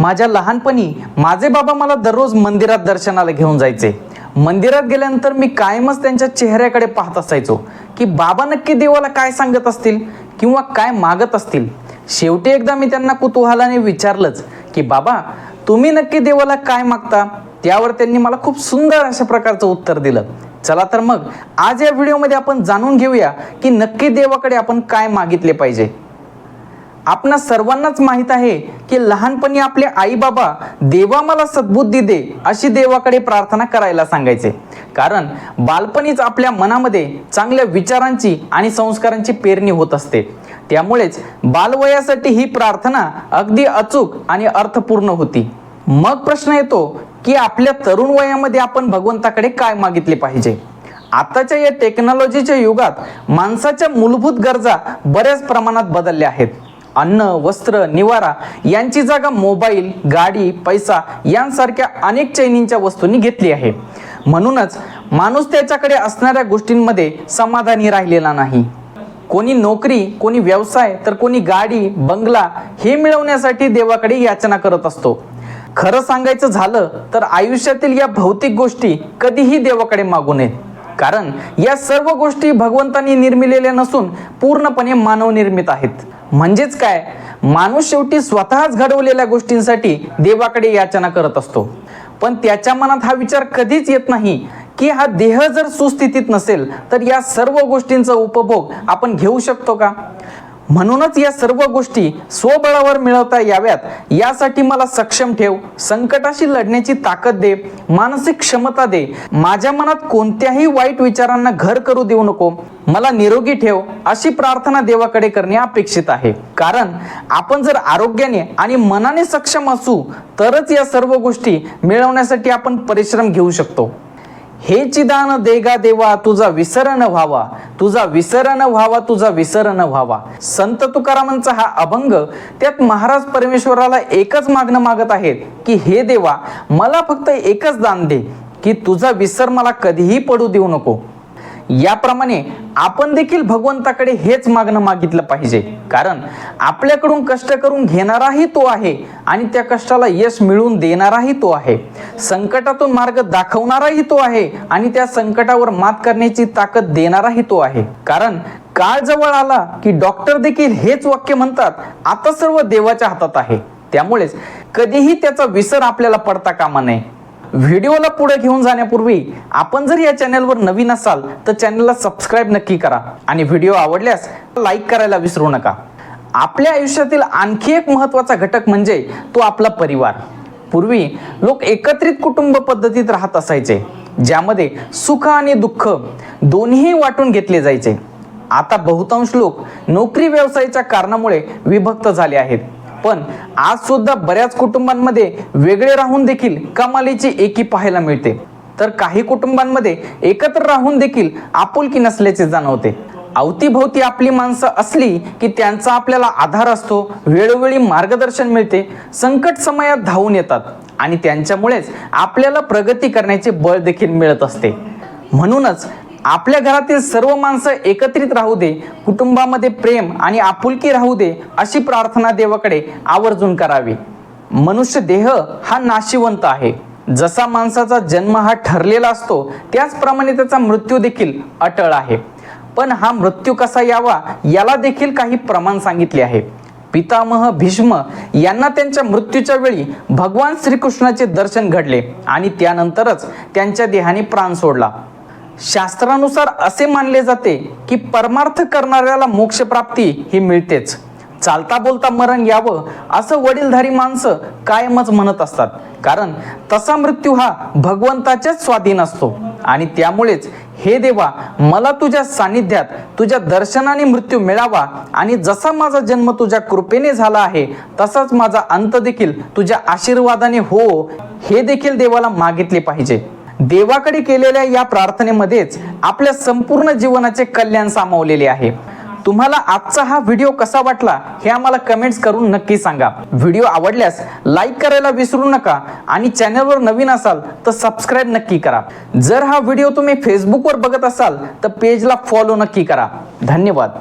माझ्या लहानपणी माझे बाबा मला दररोज मंदिरात दर्शनाला घेऊन जायचे. मंदिरात गेल्यानंतर मी कायमच त्यांच्या चेहऱ्याकडे पाहत असायचो. की बाबा नक्की देवाला काय सांगत असतील किंवा काय मागत असतील? शेवटी एकदा मी त्यांना कुतूहलाने विचारलंच की बाबा तुम्ही नक्की देवाला काय मागता? त्यावर त्यांनी मला खूप सुंदर अशा प्रकारचं उत्तर दिलं. चला तर मग आज या व्हिडिओमध्ये आपण जाणून घेऊया की नक्की देवाकडे आपण काय मागितले पाहिजे. आपणा सर्वांनाच माहीत आहे की लहानपणी आपले आई बाबा देवा मला सद्बुद्धी दे अशी देवाकडे प्रार्थना करायला सांगायचे. कारण बालपणीच आपल्या मनामध्ये चांगल्या विचारांची आणि संस्कारांची पेरणी होत असते. त्यामुळेच बालवयासाठी ही प्रार्थना अगदी अचूक आणि अर्थपूर्ण होती. मग प्रश्न येतो की आपल्या तरुण वयामध्ये आपण भगवंताकडे काय मागितले पाहिजे? आताच्या या टेक्नॉलॉजीच्या युगात माणसाच्या मूलभूत गरजा बऱ्याच प्रमाणात बदलल्या आहेत. अन्न वस्त्र निवारा यांची जागा मोबाईल गाडी पैसा यांसारख्या अनेक चैनींच्या वस्तूंनी घेतली आहे. म्हणूनच माणूस त्याच्याकडे असणाऱ्या गोष्टींमध्ये समाधानी राहिलेला नाही. कोणी नोकरी कोणी व्यवसाय तर कोणी गाडी बंगला हे मिळवण्यासाठी देवाकडे याचना करत असतो. खरं सांगायचं झालं तर आयुष्यातील या भौतिक गोष्टी कधीही देवाकडे मागू नयेत. कारण या सर्व गोष्टी भगवंतांनी निर्मिलेल्या नसून पूर्णपणे मानवनिर्मित आहेत. म्हणजेच काय? माणूस शेवटी स्वतःच घडवलेल्या गोष्टींसाठी देवाकडे याचना करत असतो. पण त्याच्या मनात हा विचार कधीच येत नाही की हा देह जर सुस्थितीत नसेल तर या सर्व गोष्टींचा उपभोग आपण घेऊ शकतो का? म्हणूनच या सर्व गोष्टी स्वबळावर मिळवता याव्यात. यासाठी मला सक्षम ठेव. संकटाशी लढण्याची ताकद दे. मानसिक क्षमता दे. माझ्या मनात कोणत्याही वाईट विचारांना घर करू देऊ नको. मला निरोगी ठेव अशी प्रार्थना देवाकडे करणे अपेक्षित आहे. कारण आपण जर आरोग्याने आणि मनाने सक्षम असू तरच या सर्व गोष्टी मिळवण्यासाठी आपण परिश्रम घेऊ शकतो. हे चिदान देगा देवा तुझा विसरण व्हावा. तुझा विसरण व्हावा तुझा विसरण व्हावा. संत तुकारामांचा हा अभंग त्यात महाराज परमेश्वराला एकच मागणं मागत आहेत की हे देवा मला फक्त एकच दान दे की तुझा विसर मला कधीही पडू देऊ नको. याप्रमाणे आपण देखील भगवंताकडे हेच मागणं मागितलं पाहिजे. कारण आपल्याकडून कष्ट करून घेणाराही तो आहे आणि त्या कष्टाला यश मिळवून देणाराही तो आहे. संकटातून मार्ग दाखवणाराही तो आहे आणि त्या संकटावर मात करण्याची ताकद देणाराही तो आहे. कारण काळ जवळ आला की डॉक्टर देखील हेच वाक्य म्हणतात आता सर्व देवाच्या हातात आहे. त्यामुळेच कधीही त्याचा विसर आपल्याला पडता कामा नये. व्हिडिओला पुढे घेऊन जाण्यापूर्वी आपण जर या चॅनलवर नवीन असाल तर चॅनलला सबस्क्राईब नक्की करा आणि व्हिडिओ आवडल्यास लाईक करायला विसरू नका. आपल्या आयुष्यातील आणखी एक महत्त्वाचा घटक म्हणजे तो आपला परिवार. पूर्वी लोक एकत्रित कुटुंब पद्धतीत राहत असायचे ज्यामध्ये सुख आणि दुःख दोन्ही वाटून घेतले जायचे. आता बहुतांश लोक नोकरी व्यवसायाच्या कारणामुळे विभक्त झाले आहेत. पण आज सुद्धा बऱ्याच कुटुंबांमध्ये वेगळे राहून देखील कमालीची एकी पाहायला मिळते. तर काही कुटुंबांमध्ये एकत्र राहून देखील आपुलकी नसल्याचे जाणवते. अवतीभोवती आपली माणसं असली की त्यांचा आपल्याला आधार असतो वेळोवेळी मार्गदर्शन मिळते संकट समयात धावून येतात आणि त्यांच्यामुळेच आपल्याला प्रगती करण्याचे बळ देखील मिळत असते. म्हणूनच आपल्या घरातील सर्व माणसं एकत्रित राहू दे कुटुंबामध्ये प्रेम आणि आपुलकी राहू दे अशी प्रार्थना देवाकडे आवर्जून करावी. मनुष्य देह हा नाशिवंत आहे. जसा माणसाचा जन्म हा ठरलेला असतो त्याचप्रमाणे त्याचा मृत्यू देखील अटळ आहे. पण हा मृत्यू कसा यावा याला देखील काही प्रमाण सांगितले आहे. पितामह भीष्म यांना त्यांच्या मृत्यूच्या वेळी भगवान श्रीकृष्णाचे दर्शन घडले आणि त्यानंतरच त्यांच्या देहाने प्राण सोडला. शास्त्रानुसार असे मानले जाते की परमार्थ करणाऱ्याला मोक्षप्राप्ती ही मिळतेच. चालता बोलता मरण यावं असं वडीलधारी माणसं कायमच म्हणत असतात. कारण तसा मृत्यू हा भगवंताच्याच स्वाधीन असतो. आणि त्यामुळेच हे देवा मला तुझ्या सानिध्यात तुझ्या दर्शनाने मृत्यू मिळावा आणि जसा माझा जन्म तुझ्या कृपेने झाला आहे तसाच माझा अंत देखील तुझ्या आशीर्वादाने हो हे देखील देवाला मागितले पाहिजे. देवाकडे केलेल्या या प्रार्थनेमध्येच आपल्या संपूर्ण जीवनाचे कल्याण सामावलेले आहे. तुम्हाला आजचा हा व्हिडिओ कसा वाटला हे आम्हाला कमेंट्स करून नक्की सांगा. व्हिडिओ आवडल्यास लाईक करायला विसरू नका आणि चॅनलवर नवीन असाल तर सबस्क्राईब नक्की करा. जर हा व्हिडिओ तुम्ही फेसबुकवर बघत असाल तर पेजला फॉलो नक्की करा. धन्यवाद.